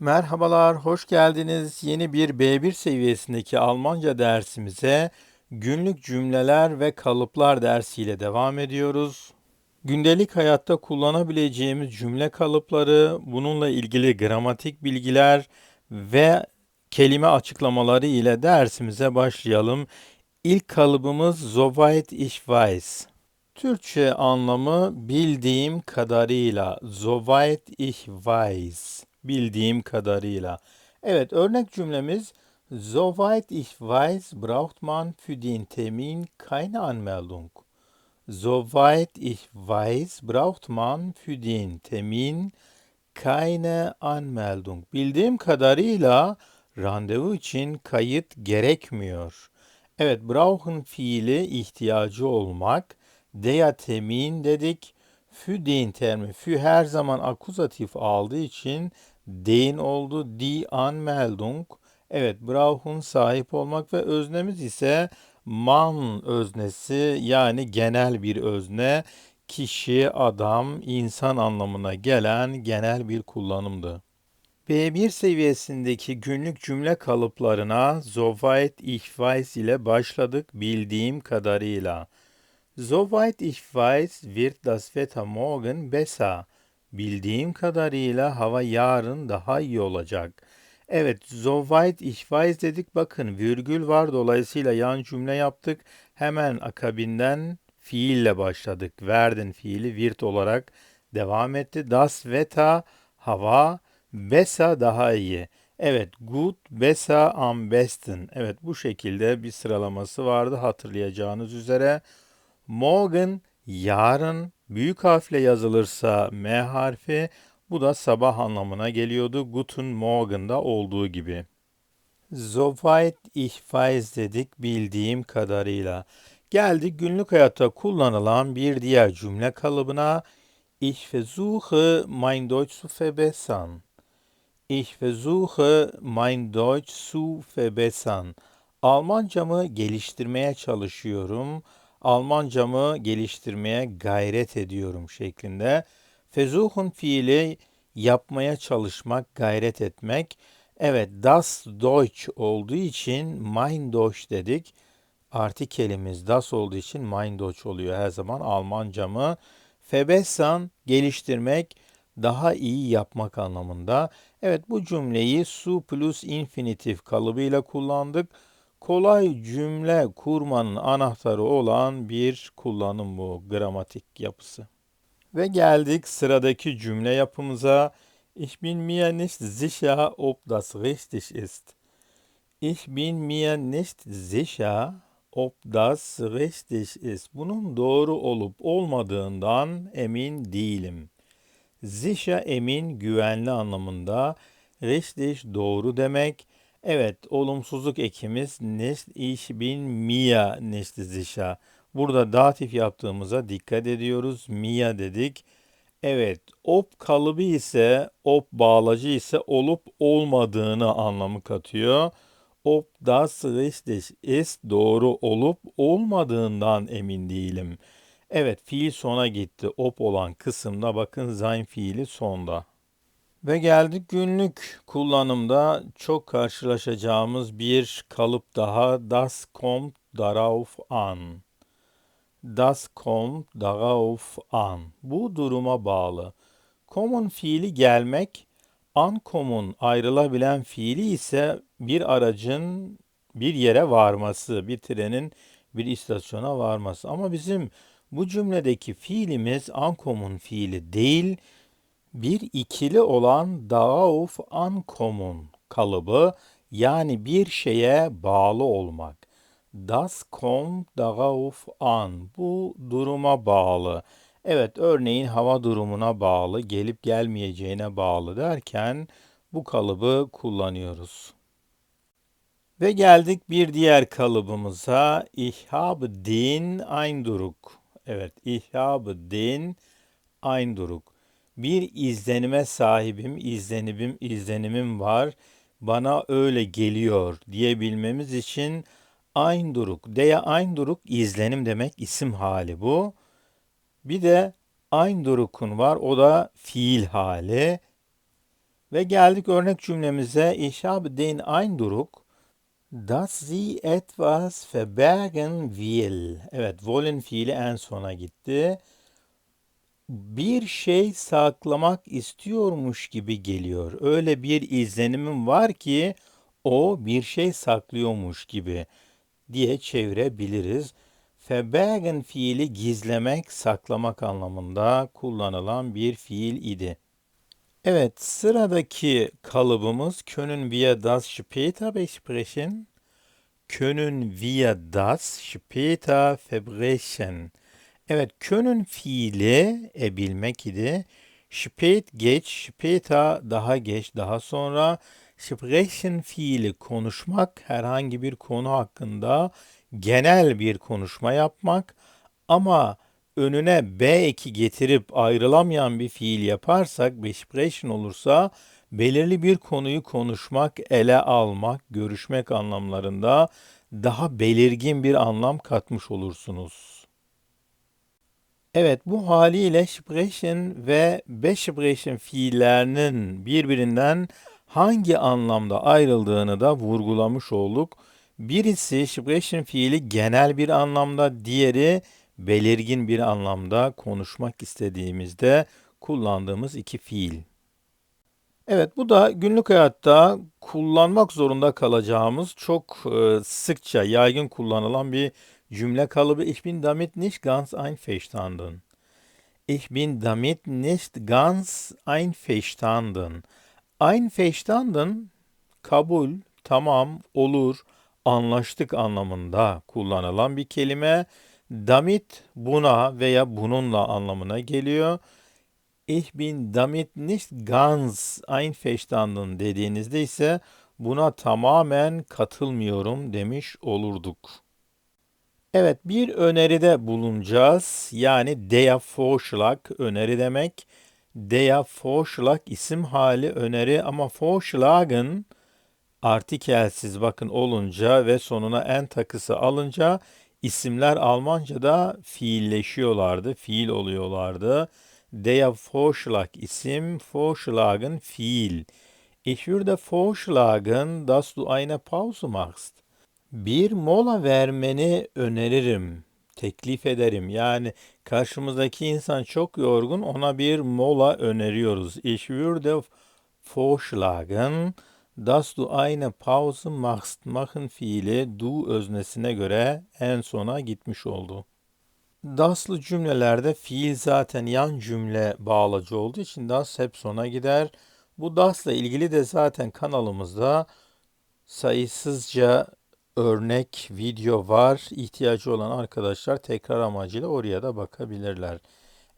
Merhabalar, hoş geldiniz. Yeni bir B1 seviyesindeki Almanca dersimize günlük cümleler ve kalıplar dersiyle devam ediyoruz. Gündelik hayatta kullanabileceğimiz cümle kalıpları, bununla ilgili gramatik bilgiler ve kelime açıklamaları ile dersimize başlayalım. İlk kalıbımız Soweit ich weiß. Türkçe anlamı bildiğim kadarıyla. Soweit ich weiß. Bildiğim kadarıyla. Evet, örnek cümlemiz Soweit ich weiß, braucht man für den Termin keine Anmeldung. Soweit ich weiß, braucht man für den Termin keine Anmeldung. Bildiğim kadarıyla randevu için kayıt gerekmiyor. Evet, brauchen fiili ihtiyacı olmak. Der Termin dedik. Für den termi. Für her zaman akuzatif aldığı için den oldu. Die Anmeldung. Evet, brauchen sahip olmak ve öznemiz ise man öznesi yani genel bir özne. Kişi, adam, insan anlamına gelen genel bir kullanımdı. B1 seviyesindeki günlük cümle kalıplarına Soweit ich weiß ile başladık bildiğim kadarıyla. Soweit ich weiß wird das Wetter morgen besser. Bildiğim kadarıyla hava yarın daha iyi olacak. Evet, ich weiß dedik. Bakın virgül var dolayısıyla yan cümle yaptık. Hemen akabinden fiille başladık. Werden fiili wird olarak devam etti. Das Wetter hava besser daha iyi. Evet, gut, besser, am besten. Evet, bu şekilde bir sıralaması vardı hatırlayacağınız üzere. Morgen yarın büyük harfle yazılırsa M harfi bu da sabah anlamına geliyordu. Guten Morgen'da olduğu gibi. Soweit ich weiß dedik bildiğim kadarıyla. Geldik günlük hayatta kullanılan bir diğer cümle kalıbına. Ich versuche mein Deutsch zu verbessern. Ich versuche mein Deutsch zu verbessern. Almancamı geliştirmeye çalışıyorum. Almancamı geliştirmeye gayret ediyorum şeklinde. Versuchen fiili yapmaya çalışmak, gayret etmek. Evet, das Deutsch olduğu için mein Deutsch dedik. Artikelimiz das olduğu için mein Deutsch oluyor her zaman Almancamı. Verbessern geliştirmek, daha iyi yapmak anlamında. Evet bu cümleyi su plus infinitif kalıbıyla kullandık kolay cümle kurmanın anahtarı olan bir kullanım bu gramatik yapısı. Ve geldik sıradaki cümle yapımıza. Ich bin mir nicht sicher, ob das richtig ist. Ich bin mir nicht sicher, ob das richtig ist. Bunun doğru olup olmadığından emin değilim. Sicher emin, güvenli anlamında. Richtig doğru demek. Evet, olumsuzluk ekimiz nicht ich bin mir nicht sicher. Burada datif yaptığımıza dikkat ediyoruz. Mia dedik. Evet, op kalıbı ise, op bağlacı ise olup olmadığını anlamı katıyor. Ob das richtig ist doğru olup olmadığından emin değilim. Evet, fiil sona gitti. Op olan kısımda bakın sein fiili sonda. Ve geldik günlük kullanımda çok karşılaşacağımız bir kalıp daha. Das kommt darauf an. Das kommt darauf an. Bu duruma bağlı. Kommen fiili gelmek, uncommon ayrılabilen fiili ise bir aracın bir yere varması, bir trenin bir istasyona varması. Ama bizim bu cümledeki fiilimiz uncommon fiili değil, bir ikili olan darauf ankommen kalıbı yani bir şeye bağlı olmak. Das kommt darauf an. Bu duruma bağlı. Evet örneğin hava durumuna bağlı, gelip gelmeyeceğine bağlı derken bu kalıbı kullanıyoruz. Ve geldik bir diğer kalıbımıza. Ich habe den Eindruck. Evet, ich habe den Eindruck bir izlenime sahibim, izlenimim, izlenimim var. Bana öyle geliyor diyebilmemiz için Eindruck, der Eindruck izlenim demek isim hali bu. Bir de Eindruck'un var o da fiil hali. Ve geldik örnek cümlemize. Ich habe den Eindruck, dass sie etwas verbergen will. Evet, wollen fiili en sona gitti. Bir şey saklamak istiyormuş gibi geliyor. Öyle bir izlenimim var ki o bir şey saklıyormuş gibi diye çevirebiliriz. Verbergen fiili gizlemek, saklamak anlamında kullanılan bir fiil idi. Evet, sıradaki kalıbımız können wir das später besprechen? Können wir das später verbrechen? Evet, können fiili e, bilmek idi. Spät geç, später daha geç, daha sonra. Sprechen fiili konuşmak, herhangi bir konu hakkında genel bir konuşma yapmak. Ama önüne B eki getirip ayrılamayan bir fiil yaparsak, besprechen olursa belirli bir konuyu konuşmak, ele almak, görüşmek anlamlarında daha belirgin bir anlam katmış olursunuz. Evet, bu haliyle sprechen ve besprechen fiillerinin birbirinden hangi anlamda ayrıldığını da vurgulamış olduk. Birisi sprechen fiili genel bir anlamda, diğeri belirgin bir anlamda konuşmak istediğimizde kullandığımız iki fiil. Evet, bu da günlük hayatta kullanmak zorunda kalacağımız çok e, sıkça yaygın kullanılan bir cümle kalıbı. Ich bin damit nicht ganz einverstanden. Ich bin damit nicht ganz einverstanden. Einverstanden kabul, tamam, olur, anlaştık anlamında kullanılan bir kelime. Damit buna veya bununla anlamına geliyor. Ich bin damit nicht ganz einverstanden dediğinizde ise buna tamamen katılmıyorum demiş olurduk. Evet bir öneride bulunacağız. Yani der Vorschlag öneri demek. Der Vorschlag isim hali öneri ama Vorschlagen artikelsiz bakın olunca ve sonuna en takısı alınca isimler Almanca'da fiilleşiyorlardı, fiil oluyorlardı. Der Vorschlag isim, Vorschlagen fiil. Ich würde vorschlagen, dass du eine Pause machst. Bir mola vermeni öneririm, teklif ederim. Yani karşımızdaki insan çok yorgun, ona bir mola öneriyoruz. Ich würde vorschlagen, dass du eine Pause machst. Machen fiili du öznesine göre en sona gitmiş oldu. Das'lı cümlelerde fiil zaten yan cümle bağlacı olduğu için das hep sona gider. Bu das'la ilgili de zaten kanalımızda sayısızca örnek video var. İhtiyacı olan arkadaşlar tekrar amacıyla oraya da bakabilirler.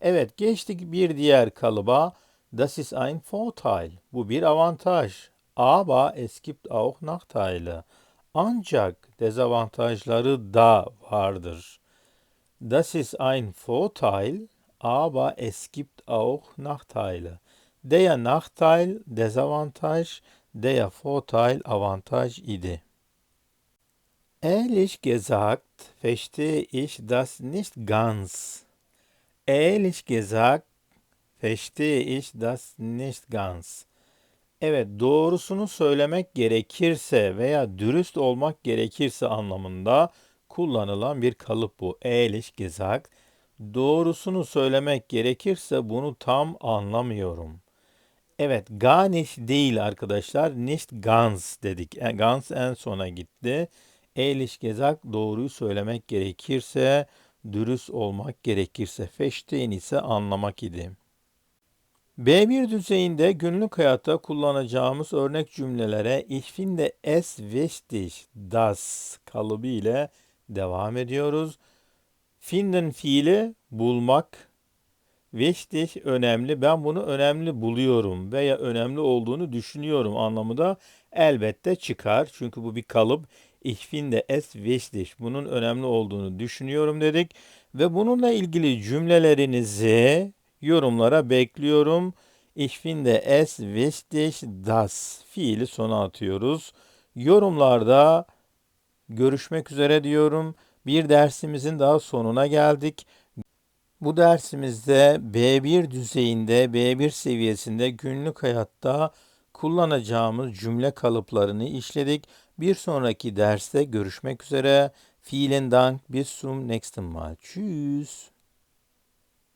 Evet geçtik bir diğer kalıba. Das ist ein Vorteil. Bu bir avantaj. Aber es gibt auch Nachteile. Ancak dezavantajları da vardır. Das ist ein Vorteil, aber es gibt auch Nachteile. Der Nachteil Desavantaj, der Vorteil Avantaj idi. Ehrlich gesagt verstehe ich das nicht ganz. Ehrlich gesagt verstehe ich das nicht ganz. Evet, doğrusunu söylemek gerekirse veya dürüst olmak gerekirse anlamında kullanılan bir kalıp bu. Ehrlich gesagt. Doğrusunu söylemek gerekirse bunu tam anlamıyorum. Evet, gar değil arkadaşlar. Nicht ganz dedik. E, Ganz en sona gitti. Ehrlich gesagt doğruyu söylemek gerekirse, dürüst olmak gerekirse. Verstehen ise anlamak idi. B1 düzeyinde günlük hayatta kullanacağımız örnek cümlelere ich finde es wichtig, das kalıbı ile devam ediyoruz. Finden fiili bulmak, wichtig önemli, ben bunu önemli buluyorum veya önemli olduğunu düşünüyorum anlamı da elbette çıkar. Çünkü bu bir kalıp. Ich finde es wichtig, bunun önemli olduğunu düşünüyorum dedik. Ve bununla ilgili cümlelerinizi yorumlara bekliyorum. Ich finde es wichtig, das fiili sona atıyoruz. Yorumlarda görüşmek üzere diyorum. Bir dersimizin daha sonuna geldik. Bu dersimizde B1 düzeyinde, B1 seviyesinde günlük hayatta kullanacağımız cümle kalıplarını işledik. Bir sonraki derste görüşmek üzere. Vielen Dank, bis zum nächsten Mal. Tschüss.